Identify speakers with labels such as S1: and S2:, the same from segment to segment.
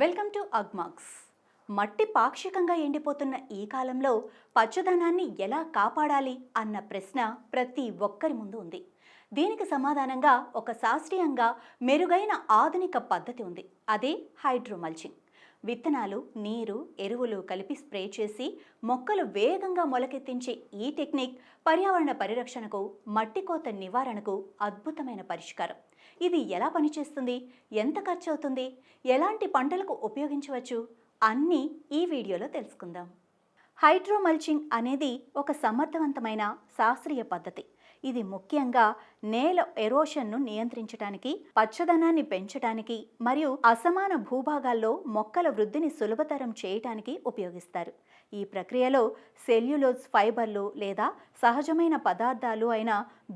S1: Welcome to Agmax. మట్టి పాక్షికంగా ఎండిపోతున్న ఈ కాలంలో పచ్చదనాన్ని ఎలా కాపాడాలి అన్న ప్రశ్న ప్రతి ఒక్కరి ముందు ఉంది. దీనికి సమాధానంగా ఒక శాస్త్రీయంగా మెరుగైన ఆధునిక పద్ధతి ఉంది. అదే హైడ్రోమల్చింగ్. విత్తనాలు నీరు ఎరువులు కలిపి స్ప్రే చేసి మొక్కలు వేగంగా మొలకెత్తించే ఈ టెక్నిక్ పర్యావరణ పరిరక్షణకు మట్టి కోత నివారణకు అద్భుతమైన పరిష్కారం. ఇది ఎలా పనిచేస్తుంది? ఎంత ఖర్చు అవుతుంది ఎలాంటి పంటలకు ఉపయోగించవచ్చు? అన్నీ ఈ వీడియోలో తెలుసుకుందాం. హైడ్రోమల్చింగ్ అనేది ఒక సమర్థవంతమైన శాస్త్రీయ పద్ధతి. ఇది ముఖ్యంగా నేల ఎరోషన్ను నియంత్రించడానికి పచ్చదనాన్ని పెంచడానికి మరియు అసమాన భూభాగాల్లో మొక్కల వృద్ధిని సులభతరం చేయటానికి ఉపయోగిస్తారు. ఈ ప్రక్రియలో సెల్యులోజ్ ఫైబర్లు లేదా సహజమైన పదార్థాలు అయిన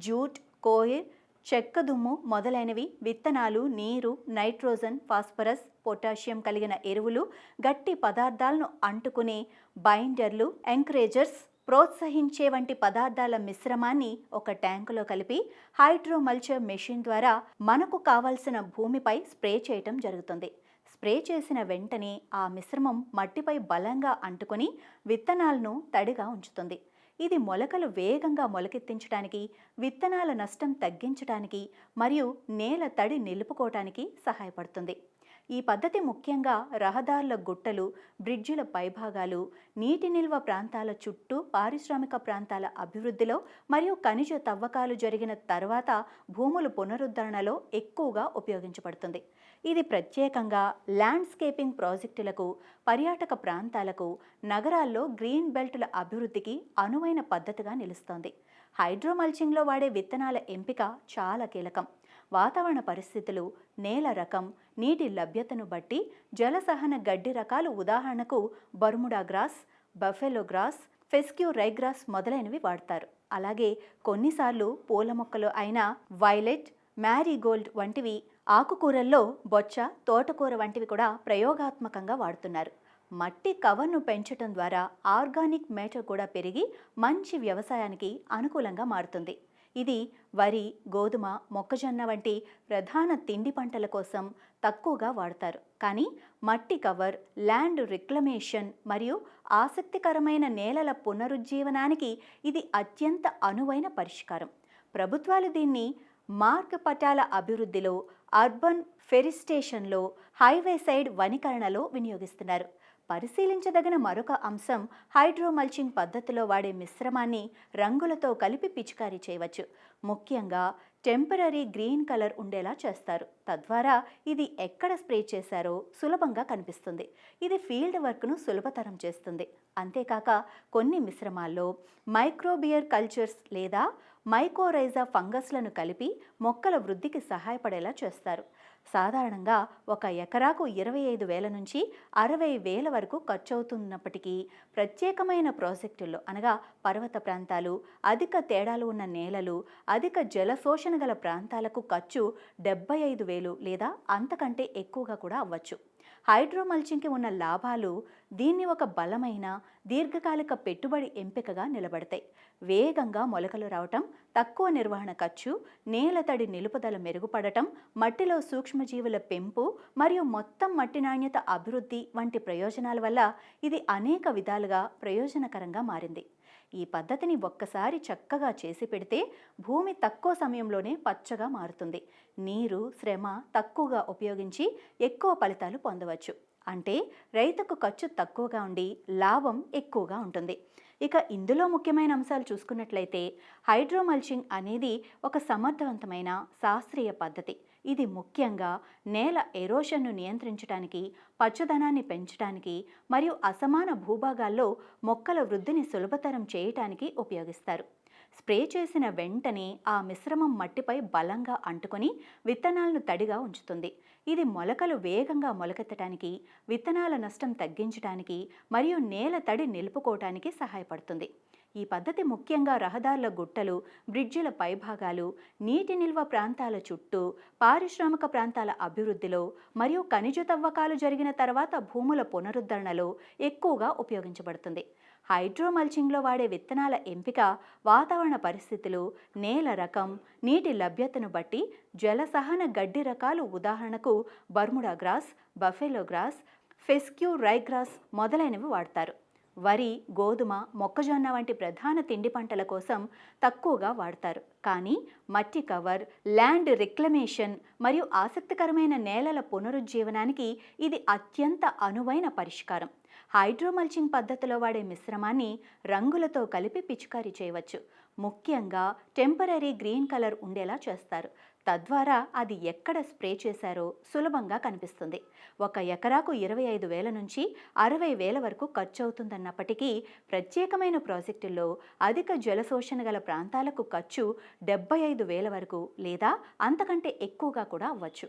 S1: జూట్ కోయిర్ చెక్క దుమ్ము మొదలైనవి విత్తనాలు నీరు నైట్రోజన్ ఫాస్ఫరస్ పొటాషియం కలిగిన ఎరువులు గట్టి పదార్థాలను అంటుకునే బైండర్లు ఎంకరేజర్స్ ప్రోత్సహించే వంటి పదార్థాల మిశ్రమాన్ని ఒక ట్యాంకులో కలిపి హైడ్రోమల్చర్ మెషిన్ ద్వారా మనకు కావలసిన భూమిపై స్ప్రే చేయటం జరుగుతుంది. స్ప్రే చేసిన వెంటనే ఆ మిశ్రమం మట్టిపై బలంగా అంటుకొని విత్తనాలను తడిగా ఉంచుతుంది. ఇది మొలకలు వేగంగా మొలకెత్తించడానికి విత్తనాల నష్టం తగ్గించడానికి మరియు నేల తడి నిలుపుకోవటానికి సహాయపడుతుంది. ఈ పద్ధతి ముఖ్యంగా రహదారుల గుట్టలు బ్రిడ్జిల పైభాగాలు నీటి నిల్వ ప్రాంతాల చుట్టూ పారిశ్రామిక ప్రాంతాల అభివృద్ధిలో మరియు ఖనిజ తవ్వకాలు జరిగిన తర్వాత భూముల పునరుద్ధరణలో ఎక్కువగా ఉపయోగించబడుతుంది. ఇది ప్రత్యేకంగా ల్యాండ్స్కేపింగ్ ప్రాజెక్టులకు పర్యాటక ప్రాంతాలకు నగరాల్లో గ్రీన్ బెల్టుల అభివృద్ధికి అనువైన పద్ధతిగా నిలుస్తోంది. హైడ్రోమల్చింగ్లో వాడే విత్తనాల ఎంపిక చాలా కీలకం. వాతావరణ పరిస్థితులు నేల రకం నీటి లభ్యతను బట్టి జలసహన గడ్డి రకాలు ఉదాహరణకు Bermuda grass buffalo grass fescue ryegrass మొదలైనవి వాడతారు. అలాగే కొన్నిసార్లు పూల మొక్కలు అయిన వైలెట్ మ్యారీగోల్డ్ వంటివి ఆకుకూరల్లో బొచ్చ తోటకూర వంటివి కూడా ప్రయోగాత్మకంగా వాడుతున్నారు. మట్టి కవర్ను పెంచటం ద్వారా ఆర్గానిక్ మేటర్ కూడా పెరిగి మంచి వ్యవసాయానికి అనుకూలంగా మారుతుంది. ఇది వరి గోధుమ మొక్కజొన్న వంటి ప్రధాన తిండి పంటల కోసం తక్కువగా వాడతారు. కానీ మట్టి కవర్ ల్యాండ్ రిక్లమేషన్ మరియు ఆసక్తికరమైన నేలల పునరుజ్జీవనానికి ఇది అత్యంత అనువైన పరిష్కారం. ప్రభుత్వాలు దీన్ని మార్గ్ పటాల అభివృద్ధిలో అర్బన్ ఫెరిస్టేషన్లో హైవే సైడ్ వనీకరణలో వినియోగిస్తున్నారు. పరిశీలించదగిన మరొక అంశం హైడ్రోమల్చింగ్ పద్ధతిలో వాడే మిశ్రమాన్ని రంగులతో కలిపి పిచికారీ చేయవచ్చు. ముఖ్యంగా టెంపరీ గ్రీన్ కలర్ ఉండేలా చేస్తారు. తద్వారా ఇది ఎక్కడ స్ప్రే చేశారో సులభంగా కనిపిస్తుంది. ఇది ఫీల్డ్ వర్క్ను సులభతరం చేస్తుంది. అంతేకాక కొన్ని మిశ్రమాల్లో మైక్రోబియర్ కల్చర్స్ లేదా మైకోరైజా ఫంగస్లను కలిపి మొక్కల వృద్ధికి సహాయపడేలా చేస్తారు. సాధారణంగా ఒక ఎకరాకు ఇరవై ఐదు వేల నుంచి అరవై వేల వరకు ఖర్చు అవుతున్నప్పటికీ ప్రత్యేకమైన ప్రాజెక్టుల్లో అనగా పర్వత ప్రాంతాలు అధిక తేడాలు ఉన్న నేలలు అధిక జలశోషణ గల ప్రాంతాలకు ఖర్చు డెబ్బై ఐదు వేలు లేదా అంతకంటే ఎక్కువగా కూడా అవ్వచ్చు. హైడ్రోమల్చింగ్కి ఉన్న లాభాలు దీన్ని ఒక బలమైన దీర్ఘకాలిక పెట్టుబడి ఎంపికగా నిలబడతాయి. వేగంగా మొలకలు రావటం తక్కువ నిర్వహణ ఖర్చు నేల తడి నిలుపుదల మెరుగుపడటం మట్టిలో సూక్ష్మజీవుల పెంపు మరియు మొత్తం మట్టి నాణ్యత అభివృద్ధి వంటి ప్రయోజనాల వల్ల ఇది అనేక విధాలుగా ప్రయోజనకరంగా మారింది. ఈ పద్ధతిని ఒక్కసారి చక్కగా చేసి పెడితే భూమి తక్కువ సమయంలోనే పచ్చగా మారుతుంది. నీరు శ్రమ తక్కువగా ఉపయోగించి ఎక్కువ ఫలితాలు పొందవచ్చు. అంటే రైతుకు ఖర్చు తక్కువగా ఉండి లాభం ఎక్కువగా ఉంటుంది. ఇక ఇందులో ముఖ్యమైన అంశాలు చూసుకున్నట్లయితే హైడ్రోమల్చింగ్ అనేది ఒక సమర్థవంతమైన శాస్త్రీయ పద్ధతి. ఇది ముఖ్యంగా నేల ఎరోషన్ను నియంత్రించడానికి పచ్చదనాన్ని పెంచడానికి మరియు అసమాన భూభాగాల్లో మొక్కల వృద్ధిని సులభతరం చేయటానికి ఉపయోగిస్తారు. స్ప్రే చేసిన వెంటనే ఆ మిశ్రమం మట్టిపై బలంగా అంటుకొని విత్తనాలను తడిగా ఉంచుతుంది. ఇది మొలకలు వేగంగా మొలకెత్తడానికి విత్తనాల నష్టం తగ్గించడానికి మరియు నేల తడి నిలుపుకోవటానికి సహాయపడుతుంది. ఈ పద్ధతి ముఖ్యంగా రహదారుల గుట్టలు బ్రిడ్జిల పైభాగాలు నీటి నిల్వ ప్రాంతాల చుట్టూ పారిశ్రామిక ప్రాంతాల అభివృద్ధిలో మరియు ఖనిజ తవ్వకాలు జరిగిన తర్వాత భూముల పునరుద్ధరణలో ఎక్కువగా ఉపయోగించబడుతుంది. హైడ్రోమల్చింగ్లో వాడే విత్తనాల ఎంపిక వాతావరణ పరిస్థితులు నేల రకం నీటి లభ్యతను బట్టి జలసహన గడ్డి రకాలు ఉదాహరణకు Bermuda grass buffalo grass fescue ryegrass మొదలైనవి వాడతారు. వరి గోధుమ మొక్కజొన్న వంటి ప్రధాన తిండి పంటల కోసం తక్కువగా వాడతారు. కానీ మట్టి కవర్ ల్యాండ్ రిక్లమేషన్ మరియు ఆసక్తికరమైన నేలల పునరుజ్జీవనానికి ఇది అత్యంత అనువైన పరిష్కారం. హైడ్రోమల్చింగ్ పద్ధతిలో వాడే మిశ్రమాన్ని రంగులతో కలిపి పిచికారీ చేయవచ్చు. ముఖ్యంగా టెంపరీ గ్రీన్ కలర్ ఉండేలా చేస్తారు. తద్వారా అది ఎక్కడ స్ప్రే చేశారో సులభంగా కనిపిస్తుంది. ఒక ఎకరాకు ఇరవై ఐదు వేల నుంచి అరవై వేల వరకు ఖర్చు అవుతుందన్నప్పటికీ ప్రత్యేకమైన ప్రాజెక్టుల్లో అధిక జలశోషణ గల ప్రాంతాలకు ఖర్చు డెబ్బై ఐదు వేల వరకు లేదా అంతకంటే ఎక్కువగా కూడా అవ్వచ్చు.